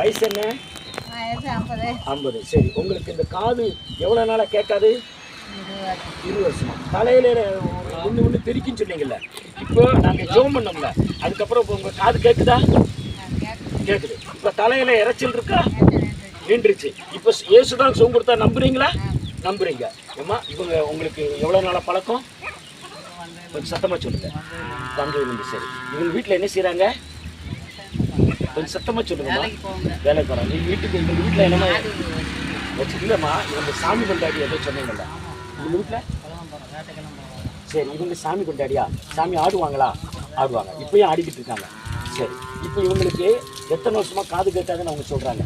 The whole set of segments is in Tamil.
வயசு என்ன? ஐம்பது. சரி உங்களுக்கு இந்த காது எவ்வளோ நாளாக கேட்காது? இருபது வருஷமா. தலையில ஒன்று ஒன்று தெரிக்குன்னு சொன்னீங்கல்ல. இப்போ நாங்கள் ஜோம் பண்ணோம்ல. அதுக்கப்புறம் இப்போ உங்கள் காது கேட்குதா கேட்குது இப்போ தலையில இறைச்சல் இருக்கா? நின்றுச்சு. இப்போ இயேசுதான் சுகம் கொடுத்தா நம்புறீங்களா? நம்புறீங்க. ஏம்மா இவங்க உங்களுக்கு எவ்வளோ நாளாக பழக்கம்? கொஞ்சம் சத்தமாக சொல்லுங்க. தந்தை சரி. இவங்க வீட்டில் என்ன செய்கிறாங்க கொஞ்சம் சத்தமாக சொல்லுங்கம்மா. வேலைக்கு போகிறாங்க எங்கள் வீட்டுக்கு எங்கள் வீட்டில் என்னமா அது வச்சு இல்லைம்மா இவங்க சாமி கொண்டாடி ஏதோ சொன்னீங்கல்ல. உங்கள் வீட்டில் சரி இவங்க சாமி கொண்டாடியா சாமி ஆடுவாங்களா? ஆடுவாங்க. இப்பயும் ஆடிக்கிட்டு இருக்காங்க. சரி இப்போ இவங்களுக்கு எத்தனை வருஷமா காது கேட்காதுன்னு அவங்க சொல்றாங்க.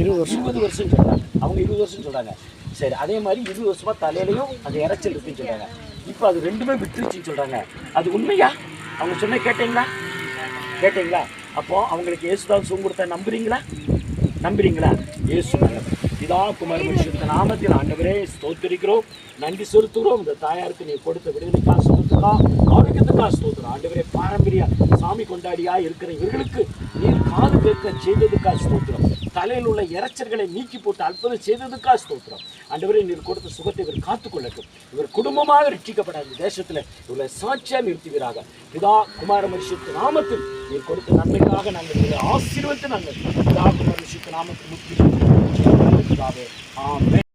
இருபது வருஷம். இருபது வருஷம் சொல்றாங்க. அவங்க இருபது வருஷம் சொல்றாங்க. சரி அதே மாதிரி இருபது வருஷமா தலையிலையும் அந்த இறைச்சல் இருக்குன்னு சொல்றாங்க. இப்போ அது ரெண்டுமே விட்டுருச்சுன்னு சொல்றாங்க. அது உண்மையா? அவங்க சொன்ன கேட்டீங்களா? கேட்டீங்களா? அப்போ அவங்களுக்கு இயேசுதான் சுகம் கொடுத்தா நம்புறீங்களா? நம்புறீங்களா? இயேசு நல்லவர். பிதா குமார் மனுஷன் நாமத்தில் ஆண்டவரே ஸ்தோத்திரிக்கிறோம். நன்றி செலுத்துகிறோம். இந்த தாயாருக்கு நீ கொடுத்த விடுதலைக்காக ஸ்தோத்திரா ஆரோக்கியத்துக்காக ஸ்தோத்திரம். ஆண்டவரே பாரம்பரிய சாமி கொண்டாடியா இருக்கிற இவர்களுக்கு நீ காது செய்ததுக்காக ஸ்தோத்திரம். தலையில் உள்ள இறைச்சல்களை நீக்கி போட்டு அற்புதம் செய்ததுக்காக ஸ்தோத்திரம். ஆண்டவரே நீர் கொடுத்த சுகத்தை இவர் காத்துக்கொள்ளட்டும். இவர் குடும்பமாக ரட்சிக்கப்பட அந்த தேசத்தில் இவர்களை சாட்சியாக நிறுத்துவீராக. பிதா குமார மனுஷத்து நாமத்தில் நீர் கொடுத்த நன்மைக்காக நாங்கள் இவரை ஆசீர்வத்து நாங்கள் பிதா குமார மனுஷத்து நாமத்தில் முக்கிய ஆமே